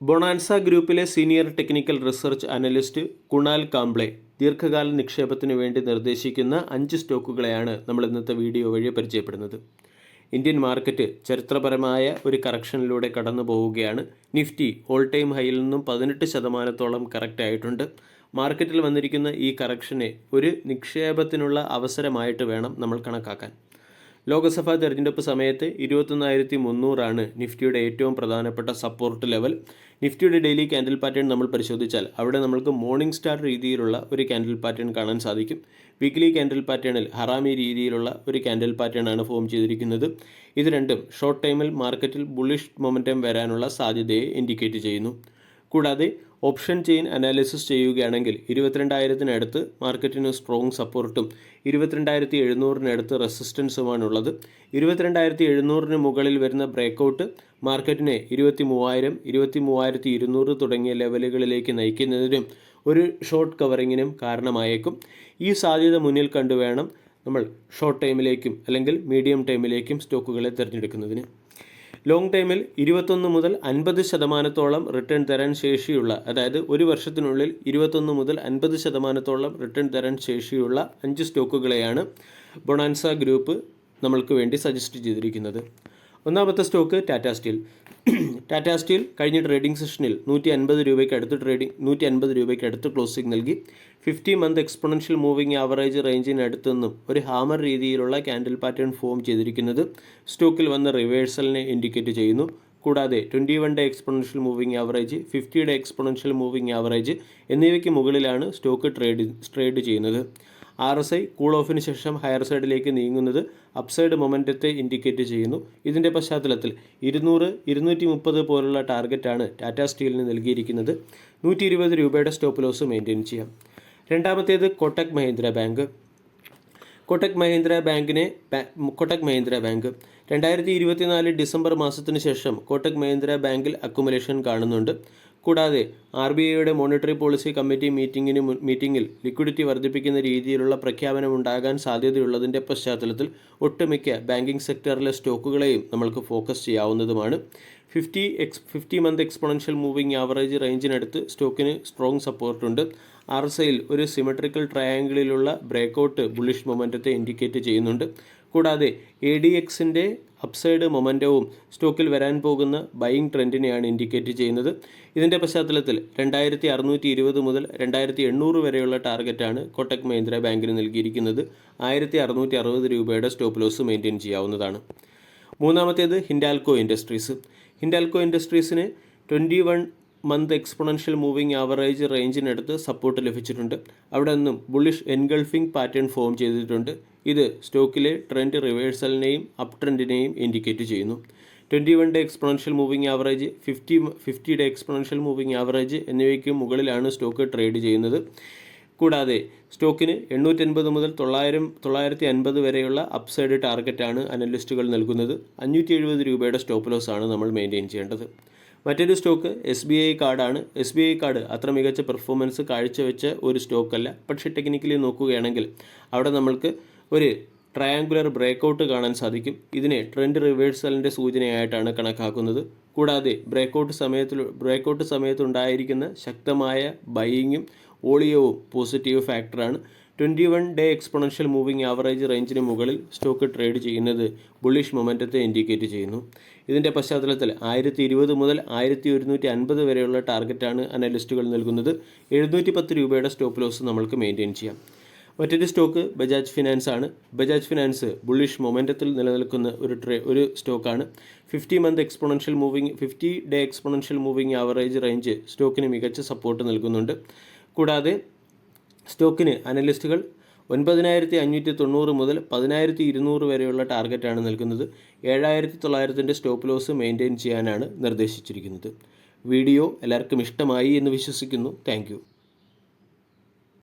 Bonanza ഗ്രൂപ്പിലെ senior technical research analyst Kunal Kamble ദീർഘകാല നിക്ഷേപത്തിന് വേണ്ടി നിർദ്ദേശിക്കുന്ന അഞ്ച് സ്റ്റോക്കുകളെയാണ് നമ്മൾ ഇന്നത്തെ വീഡിയോ വഴി പരിചയപ്പെടുന്നത്. ഇന്ത്യൻ മാർക്കറ്റ് ചരിത്രപരമായ ഒരു കറക്ഷനിലൂടെ കടന്നു പോവുകയാണ്. നിഫ്റ്റി ഓൾ ടൈം ഹൈയിൽ നിന്നും പതിനെട്ട് ശതമാനത്തോളം കറക്റ്റ് ആയിട്ടുണ്ട്. മാർക്കറ്റിൽ വന്നിരിക്കുന്ന ഈ കറക്ഷനെ ഒരു നിക്ഷേപത്തിനുള്ള അവസരമായിട്ട് വേണം നമ്മൾ കണക്കാക്കാൻ. ലോക്സഭാ തെരഞ്ഞെടുപ്പ് സമയത്ത് ഇരുപത്തൊന്നായിരത്തി മുന്നൂറാണ് നിഫ്റ്റിയുടെ ഏറ്റവും പ്രധാനപ്പെട്ട സപ്പോർട്ട് ലെവൽ നിഫ്റ്റിയുടെ ഡെയിലി ക്യാൻഡിൽ പാറ്റേൺ നമ്മൾ പരിശോധിച്ചാൽ അവിടെ നമ്മൾക്ക് മോർണിംഗ് സ്റ്റാർ രീതിയിലുള്ള ഒരു ക്യാൻഡിൽ പാറ്റേൺ കാണാൻ സാധിക്കും. വീക്ക്ലി ക്യാൻഡിൽ പാറ്റേണിൽ ഹറാമി രീതിയിലുള്ള ഒരു ക്യാൻഡിൽ പാറ്റേൺ ആണ് ഫോം ചെയ്തിരിക്കുന്നത്. ഇത് രണ്ടും ഷോർട്ട് ടൈമിൽ മാർക്കറ്റിൽ ബുള്ളിഷ് മൊമെന്റം വരാനുള്ള സാധ്യതയെ ഇൻഡിക്കേറ്റ് ചെയ്യുന്നു. കൂടാതെ ഓപ്ഷൻ ചെയിൻ അനാലിസിസ് ചെയ്യുകയാണെങ്കിൽ ഇരുപത്തിരണ്ടായിരത്തിനടുത്ത് മാർക്കറ്റിന് സ്ട്രോങ് സപ്പോർട്ടും ഇരുപത്തിരണ്ടായിരത്തി എഴുന്നൂറിനടുത്ത് റെസിസ്റ്റൻസുമാണുള്ളത്. ഇരുപത്തിരണ്ടായിരത്തി എഴുന്നൂറിന് മുകളിൽ വരുന്ന ബ്രേക്കൗട്ട് മാർക്കറ്റിനെ ഇരുപത്തി മൂവായിരം ഇരുപത്തി മൂവായിരത്തി ഇരുന്നൂറ് തുടങ്ങിയ ലെവലുകളിലേക്ക് നയിക്കുന്നതിനും ഒരു ഷോർട്ട് കവറിങ്ങിനും കാരണമായേക്കും. ഈ സാധ്യത മുന്നിൽ കണ്ടുവേണം നമ്മൾ ഷോർട്ട് ടൈമിലേക്കും അല്ലെങ്കിൽ മീഡിയം ടൈമിലേക്കും സ്റ്റോക്കുകളെ തിരഞ്ഞെടുക്കുന്നതിന്. ലോങ് ടൈമിൽ ഇരുപത്തൊന്ന് മുതൽ അൻപത് ശതമാനത്തോളം റിട്ടേൺ തരാൻ ശേഷിയുള്ള അതായത് ഒരു വർഷത്തിനുള്ളിൽ ഇരുപത്തൊന്ന് മുതൽ അൻപത് ശതമാനത്തോളം റിട്ടേൺ തരാൻ ശേഷിയുള്ള അഞ്ച് സ്റ്റോക്കുകളെയാണ് ബൊണാൻസ ഗ്രൂപ്പ് നമ്മൾക്ക് വേണ്ടി സജസ്റ്റ് ചെയ്തിരിക്കുന്നത്. ഒന്നാമത്തെ stock Tata steel Tata steel കഴിഞ്ഞ ട്രേഡിംഗ് സെഷനിൽ നൂറ്റി അൻപത് രൂപയ്ക്ക് അടുത്ത് ട്രേഡിംഗ് നൂറ്റി അൻപത് രൂപയ്ക്ക് അടുത്ത് ക്ലോസിംഗ് നൽകി. Fifty month exponential moving average റേഞ്ചിനടുത്തു നിന്നും ഒരു ഹാമർ രീതിയിലുള്ള ക്യാൻഡിൽ പാറ്റേൺ ഫോം ചെയ്തിരിക്കുന്നത് സ്റ്റോക്കിൽ വന്ന റിവേഴ്സലിനെ ഇൻഡിക്കേറ്റ് ചെയ്യുന്നു. കൂടാതെ twenty one day exponential moving average fifty day exponential moving average എന്നിവയ്ക്ക് മുകളിലാണ് സ്റ്റോക്ക് ട്രേഡ് ട്രേഡ് ചെയ്യുന്നത്. ആർ എസ് ഐ കൂൾ ഓഫിന് ശേഷം ഹയർ സൈഡിലേക്ക് നീങ്ങുന്നത് അപ്സൈഡ് മൊമെന്റത്തെ ഇൻഡിക്കേറ്റ് ചെയ്യുന്നു. ഇതിന്റെ പശ്ചാത്തലത്തിൽ ഇരുന്നൂറ് ഇരുന്നൂറ്റി മുപ്പത് പോലുള്ള ടാർഗറ്റാണ് ടാറ്റ സ്റ്റീലിന് നൽകിയിരിക്കുന്നത്. നൂറ്റി ഇരുപത് രൂപയുടെ സ്റ്റോപ്പ് ലോസ് മെയിന്റെയിൻ ചെയ്യാം. രണ്ടാമത്തേത് കോട്ടക് മഹീന്ദ്ര ബാങ്ക്. കൊട്ടക് മഹീന്ദ്ര ബാങ്കിനെ കൊട്ടക് മഹീന്ദ്ര ബാങ്ക്. രണ്ടായിരത്തി ഇരുപത്തിനാല് ഡിസംബർ മാസത്തിന് ശേഷം കോട്ടക് മഹീന്ദ്ര ബാങ്കിൽ അക്കുമുലേഷൻ കാണുന്നുണ്ട്. കൂടാതെ ആർ ബി ഐയുടെ മോണിറ്ററി പോളിസി കമ്മിറ്റി മീറ്റിംഗിന് മീറ്റിംഗിൽ ലിക്വിഡിറ്റി വർദ്ധിപ്പിക്കുന്ന രീതിയിലുള്ള പ്രഖ്യാപനം ഉണ്ടാകാൻ സാധ്യതയുള്ളതിന്റെ പശ്ചാത്തലത്തിൽ ഒട്ടുമിക്ക ബാങ്കിംഗ് സെക്ടറിലെ സ്റ്റോക്കുകളെയും നമ്മൾക്ക് focus ചെയ്യാവുന്നതുമാണ്. Fifty X fifty month exponential moving average റേഞ്ചിനടുത്ത് സ്റ്റോക്കിന് സ്ട്രോങ് സപ്പോർട്ടുണ്ട് ആർ എസ് ഐയിൽ ഒരു സിമെട്രിക്കൽ ട്രയാങ്കിളിലുള്ള ബ്രേക്കൗട്ട് ബുള്ളിഷ് മൊമെന്റത്തെ ഇൻഡിക്കേറ്റ് ചെയ്യുന്നുണ്ട്. കൂടാതെ എ ഡി എക്സിന്റെ അപ്സൈഡ് മൊമെന്റവും സ്റ്റോക്കിൽ വരാൻ പോകുന്ന ബൈയിങ് ട്രെൻഡിനെയാണ് ഇൻഡിക്കേറ്റ് ചെയ്യുന്നത്. ഇതിന്റെ പശ്ചാത്തലത്തിൽ രണ്ടായിരത്തി അറുന്നൂറ്റി ഇരുപത് മുതൽ രണ്ടായിരത്തി എണ്ണൂറ് വരെയുള്ള ടാർഗറ്റാണ് കൊട്ടക് മഹീന്ദ്ര ബാങ്കിന് നൽകിയിരിക്കുന്നത്. ആയിരത്തി അറുന്നൂറ്റി അറുപത് രൂപയുടെ സ്റ്റോപ്പ് ലോസ് മെയിന്റെയിൻ ചെയ്യാവുന്നതാണ്. മൂന്നാമത്തേത് Hindalco industries. Hindalco ഇൻഡസ്ട്രീസിന് twenty one month exponential moving average റേഞ്ചിനടുത്ത് support ലഭിച്ചിട്ടുണ്ട്. അവിടെ നിന്നും ബുള്ളിഷ് എൻഗൾഫിംഗ് പാറ്റേൺ ഫോം ചെയ്തിട്ടുണ്ട്. ഇത് സ്റ്റോക്കിലെ ട്രെൻഡ് റിവേഴ്സലിനെയും അപ് ട്രെൻഡിനെയും ഇൻഡിക്കേറ്റ് ചെയ്യുന്നു. Twenty one day exponential moving average fifty fifty day exponential moving average എന്നിവയ്ക്ക് മുകളിലാണ് സ്റ്റോക്ക് ട്രേഡ് ചെയ്യുന്നത്. കൂടാതെ സ്റ്റോക്കിന് എണ്ണൂറ്റൻപത് മുതൽ തൊള്ളായിരം തൊള്ളായിരത്തി അൻപത് വരെയുള്ള അപ്സൈഡ് ടാർഗറ്റാണ് അനലിസ്റ്റുകൾ നൽകുന്നത്. അഞ്ഞൂറ്റി എഴുപത് രൂപയുടെ സ്റ്റോപ്പ് ലോസ് ആണ് നമ്മൾ മെയിന്റെയിൻ ചെയ്യേണ്ടത്. മറ്റൊരു സ്റ്റോക്ക് എസ് ബി ഐ കാർഡാണ്. എസ് ബി ഐ കാർഡ് അത്ര മികച്ച പെർഫോമൻസ് കാഴ്ചവെച്ച ഒരു സ്റ്റോക്കല്ല. പക്ഷേ ടെക്നിക്കലി നോക്കുകയാണെങ്കിൽ അവിടെ നമ്മൾക്ക് ഒരു ട്രയാങ്കുലർ ബ്രേക്കൗട്ട് കാണാൻ സാധിക്കും. ഇതിനെ ട്രെൻഡ് റിവേഴ്സലിന്റെ സൂചനയായിട്ടാണ് കണക്കാക്കുന്നത്. കൂടാതെ ബ്രേക്കൗട്ട് സമയത്തിൽ ബ്രേക്കൗട്ട് സമയത്തുണ്ടായിരിക്കുന്ന ശക്തമായ ബൈയിങ്ങും ഓളിയവും പോസിറ്റീവ് ഫാക്ടറാണ് twenty one day exponential moving average റേഞ്ചിന് മുകളിൽ സ്റ്റോക്ക് ട്രേഡ് ചെയ്യുന്നത് ബുള്ളിഷ് മൊമെന്റത്തെ ഇൻഡിക്കേറ്റ് ചെയ്യുന്നു. ഇതിന്റെ പശ്ചാത്തലത്തിൽ ആയിരത്തി ഇരുപത് മുതൽ ആയിരത്തി ഒരുന്നൂറ്റി അൻപത് വരെയുള്ള ടാർഗറ്റാണ് അനലിസ്റ്റുകൾ നൽകുന്നത്. എഴുന്നൂറ്റി പത്ത് രൂപയുടെ സ്റ്റോപ്പ് ലോസ് നമ്മൾക്ക് മെയിന്റെയിൻ ചെയ്യാം. മറ്റൊരു സ്റ്റോക്ക് ബജാജ് ഫിനാൻസ് ആണ്. ബജാജ് ഫിനാൻസ് ബുള്ളിഷ് മൊമെന്റത്തിൽ നിലനിൽക്കുന്ന ഒരു ട്രേ ഒരു സ്റ്റോക്കാണ്. Fifty month exponential moving fifty day exponential moving average range സ്റ്റോക്കിന് മികച്ച സപ്പോർട്ട് നൽകുന്നുണ്ട്. കൂടാതെ സ്റ്റോക്കിന് അനലിസ്റ്റുകൾ ഒൻപതിനായിരത്തി അഞ്ഞൂറ്റി തൊണ്ണൂറ് മുതൽ പതിനായിരത്തി ഇരുന്നൂറ് വരെയുള്ള ടാർഗറ്റാണ് നൽകുന്നത്. ഏഴായിരത്തി തൊള്ളായിരത്തിന്റെ സ്റ്റോപ്പ് ലോസ് മെയിന്റെയിൻ ചെയ്യാനാണ് നിർദ്ദേശിച്ചിരിക്കുന്നത്. വീഡിയോ എല്ലാവർക്കും ഇഷ്ടമായി എന്ന് വിശ്വസിക്കുന്നു. താങ്ക്